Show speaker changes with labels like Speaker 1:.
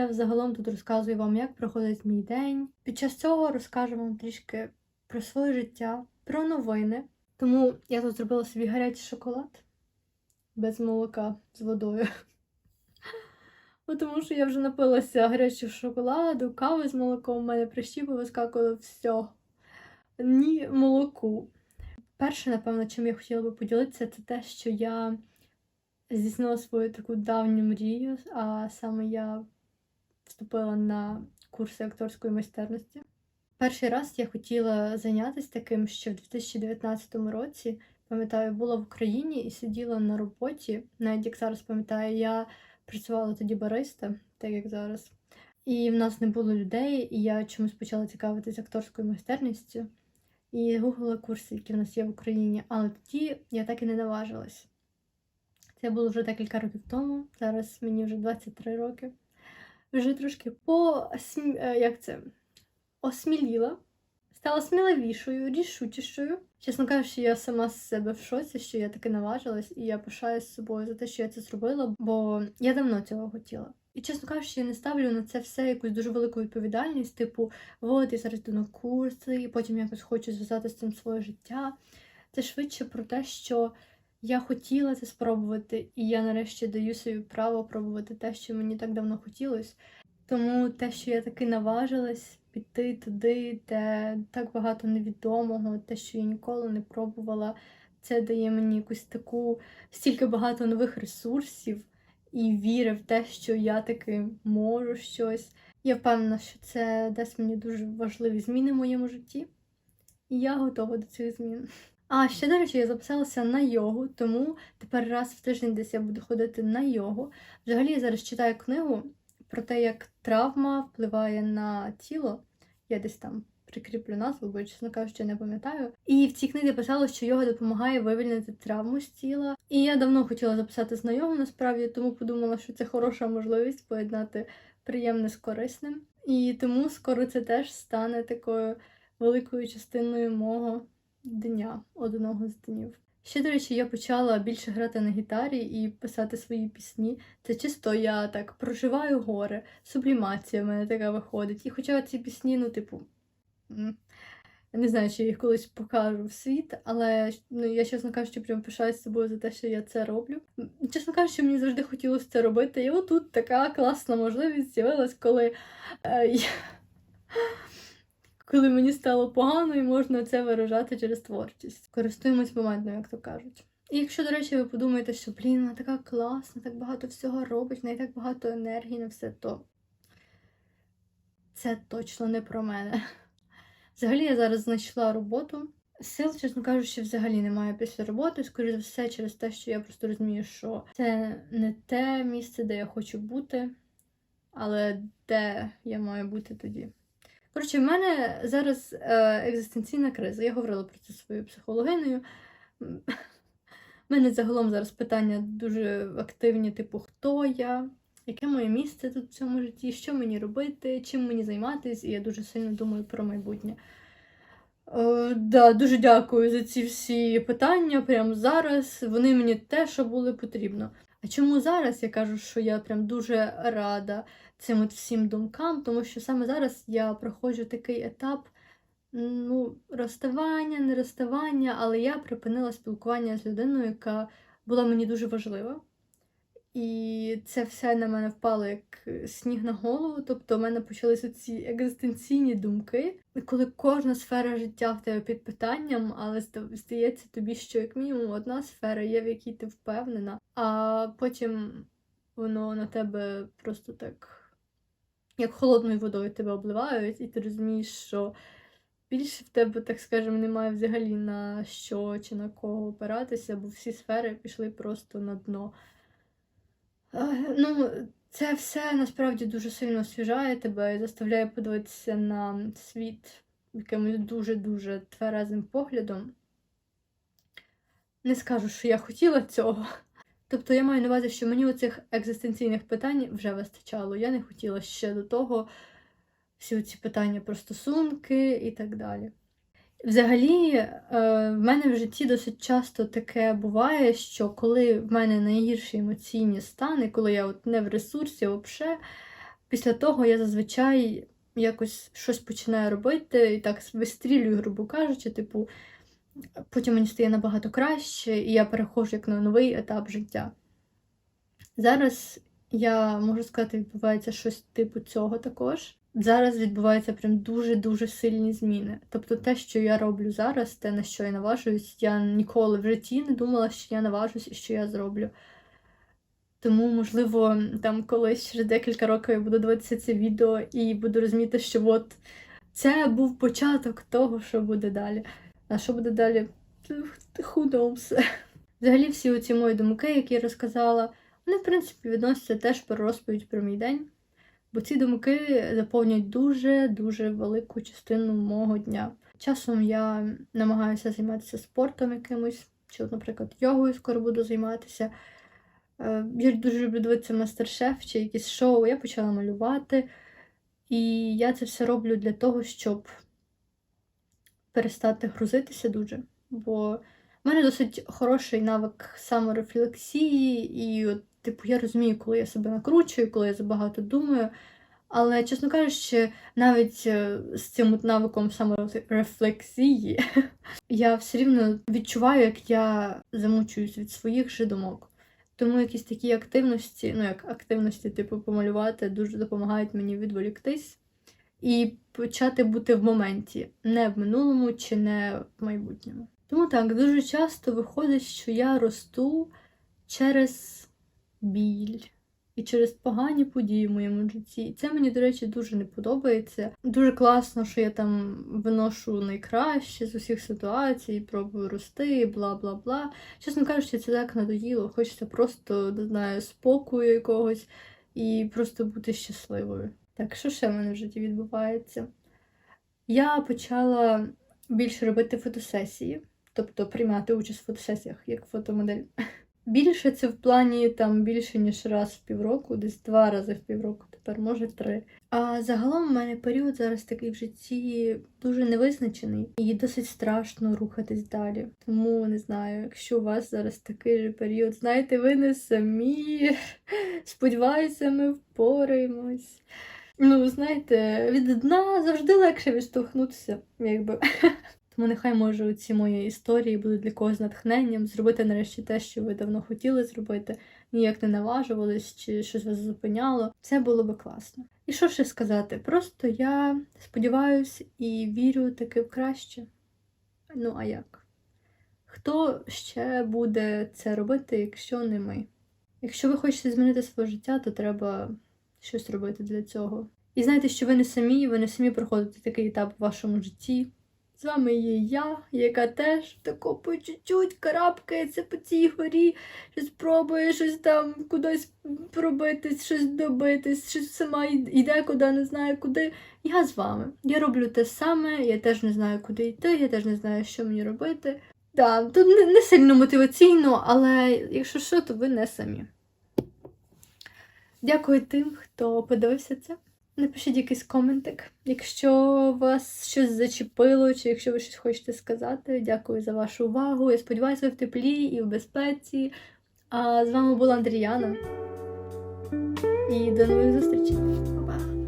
Speaker 1: я взагалом тут розказую вам, як проходить мій день. Під час цього розкажу вам трішки про своє життя, про новини. Тому я тут зробила собі гарячий шоколад без молока з водою. Тому що я вже напилася гарячого шоколаду, кави з молоком, у мене прищі повискакували все. Ні молоку. Перше, напевно, чим я хотіла би поділитися, це те, що я здійснила свою таку давню мрію, а саме я вступила на курси акторської майстерності. Перший раз я хотіла зайнятися таким, що в 2019 році, пам'ятаю, була в Україні і сиділа на роботі. Навіть як зараз пам'ятаю, я працювала тоді бариста, так як зараз. І в нас не було людей, і я чомусь почала цікавитися акторською майстерністю і гуглила курси, які в нас є в Україні. Але тоді я так і не наважилась. Це було вже декілька років тому. Зараз мені вже 23 роки. Вже трошки по як це? осміліла, стала сміливішою, рішучішою. Чесно кажучи, я сама з себе в шоці, що я таки наважилась, і я пишаюсь собою за те, що я це зробила, бо я давно цього хотіла. І чесно кажучи, я не ставлю на це все якусь дуже велику відповідальність, типу, от я зараз йду на курси, і потім якось хочу зв'язати з цим своє життя. Це швидше про те, що я хотіла це спробувати, і я нарешті даю собі право пробувати те, що мені так давно хотілося. Тому те, що я таки наважилась піти туди, де так багато невідомого, те, що я ніколи не пробувала, це дає мені якусь таку стільки багато нових ресурсів і віри в те, що я таки можу щось. Я впевнена, що це дасть мені дуже важливі зміни в моєму житті, і я готова до цих змін. А ще, до речі, я записалася на йогу, тому тепер раз в тиждень десь я буду ходити на йогу. Взагалі, я зараз читаю книгу про те, як травма впливає на тіло. Я десь там прикріплю назву, бо, чесно кажучи, не пам'ятаю. І в цій книзі писало, що йога допомагає вивільнити травму з тіла. І я давно хотіла записатись на йогу, насправді, тому подумала, що це хороша можливість поєднати приємне з корисним. І тому скоро це теж стане такою великою частиною мого дня, одного з днів. Ще, до речі, я почала більше грати на гітарі і писати свої пісні. Це чисто я так проживаю горе, сублімація в мене така виходить. І хоча ці пісні, ну, типу, не знаю, чи я їх колись покажу в світ, але ну, я, чесно кажучи, прям пишаюсь собою за те, що я це роблю. Чесно кажучи, мені завжди хотілося це робити. І отут така класна можливість з'явилась, коли е, я коли мені стало погано і можна це виражати через творчість. Користуємось моментом, як то кажуть. І якщо, до речі, ви подумаєте, що блін, вона така класна, так багато всього робить, в неї так багато енергії на все, то це точно не про мене. Взагалі, я зараз знайшла роботу. Сил, чесно кажучи, взагалі немає після роботи, скоріше за все, через те, що я просто розумію, що це не те місце, де я хочу бути, але де я маю бути тоді. Коротше, в мене зараз е, екзистенційна криза. Я говорила про це своєю психологиною. У мене загалом зараз питання дуже активні, типу, хто я, яке моє місце тут в цьому житті, що мені робити, чим мені займатися, і я дуже сильно думаю про майбутнє. Е, да, Дуже дякую за ці всі питання. Прямо зараз. Вони мені те, що були потрібно. А чому зараз я кажу, що я прям дуже рада цим от всім думкам, тому що саме зараз я проходжу такий етап ну, розставання, не розставання, але я припинила спілкування з людиною, яка була мені дуже важлива. І це все на мене впало як сніг на голову. Тобто в мене почалися ці екзистенційні думки, коли кожна сфера життя в тебе під питанням, але здається тобі, що як мінімум одна сфера є, в якій ти впевнена, а потім воно на тебе просто так як холодною водою тебе обливають, і ти розумієш, що більше в тебе, так скажемо, немає взагалі на що чи на кого опиратися, бо всі сфери пішли просто на дно. Ну, це все насправді дуже сильно освіжає тебе і заставляє подивитися на світ якимось дуже-дуже тверезим поглядом. Не скажу, що я хотіла цього. Тобто я маю на увазі, що мені оцих екзистенційних питань вже вистачало. Я не хотіла ще до того всі ці питання про стосунки і так далі. Взагалі, е, в мене в житті досить часто таке буває, що коли в мене найгірші емоційні стани, коли я от не в ресурсі, взагалі, Після того я зазвичай якось щось починаю робити і так вистрілюю, грубо кажучи, типу, потім мені стає набагато краще, і я переходжу як на новий етап життя. Зараз я можу сказати, відбувається щось типу цього також. Зараз відбуваються прям дуже-дуже сильні зміни. Тобто те, що я роблю зараз, те, на що я наважуюсь, я ніколи в житті не думала, що я наважусь і що я зроблю. Тому, можливо, там колись через декілька років я буду дивитися це відео і буду розуміти, що от це був початок того, що буде далі. А що буде далі? Who knows? Взагалі, всі оці мої думки, які я розказала, вони, в принципі, відносяться теж про розповідь про мій день. Бо ці думки заповнюють дуже-дуже велику частину мого дня. Часом я намагаюся займатися спортом якимось, чи, наприклад, йогою скоро буду займатися. Е, Я дуже люблю дивитися мастер-шеф чи якісь шоу. Я почала малювати. І я це все роблю для того, щоб перестати грузитися дуже. Бо в мене досить хороший навик саморефлексії, і, от, типу, я розумію, коли я себе накручую, коли я забагато думаю. Але, чесно кажучи, навіть е, з цим от навиком саморефлексії я все рівно відчуваю, як я замучуюсь від своїх же думок. Тому якісь такі активності, ну як активності, типу, помалювати, дуже допомагають мені відволіктись і почати бути в моменті, не в минулому чи не в майбутньому. Тому так, дуже часто виходить, що я росту через біль і через погані події в моєму житті. І це мені, до речі, дуже не подобається. Дуже класно, що я там виношу найкраще з усіх ситуацій, пробую рости, бла бла бла. Чесно кажучи, це так надоїло. Хочеться просто, не знаю, спокою якогось і просто бути щасливою. Так, що ще в мене в житті відбувається? Я почала більше робити фотосесії, тобто приймати участь в фотосесіях як фотомодель. Більше це в плані там більше, ніж раз в півроку, десь два рази в півроку, тепер може три. А загалом у мене період зараз такий в житті дуже невизначений і досить страшно рухатись далі. Тому не знаю, якщо у вас зараз такий же період, знаєте, ви не самі. Сподіваюся, ми впораємось. Ну, знаєте, від дна завжди легше відштовхнутися, якби. Тому нехай може ці мої історії будуть для когось натхненням, зробити нарешті те, що ви давно хотіли зробити, ніяк не наважувались чи щось вас зупиняло. Це було би класно. І що ще сказати? Просто я сподіваюся і вірю таки в краще. Ну, а як? Хто ще буде це робити, якщо не ми? Якщо ви хочете змінити своє життя, то треба щось робити для цього. І знайте, що ви не самі, ви не самі проходите такий етап в вашому житті. З вами є я, яка теж тако по чуть-чуть карабкається по цій горі, щось пробує щось там кудись пробитись, щось добитись, щось сама йде куди, не знаю куди. Я з вами. Я роблю те саме, я теж не знаю, куди йти, я теж не знаю, що мені робити. Так, тут не, не сильно мотиваційно, але якщо що, то ви не самі. Дякую тим, хто подивився це. Напишіть якийсь коментик, якщо вас щось зачепило, чи якщо ви щось хочете сказати. Дякую за вашу увагу. Я сподіваюся, ви в теплі і в безпеці. А з вами була Андріяна. І до нових зустрічей. Па-па!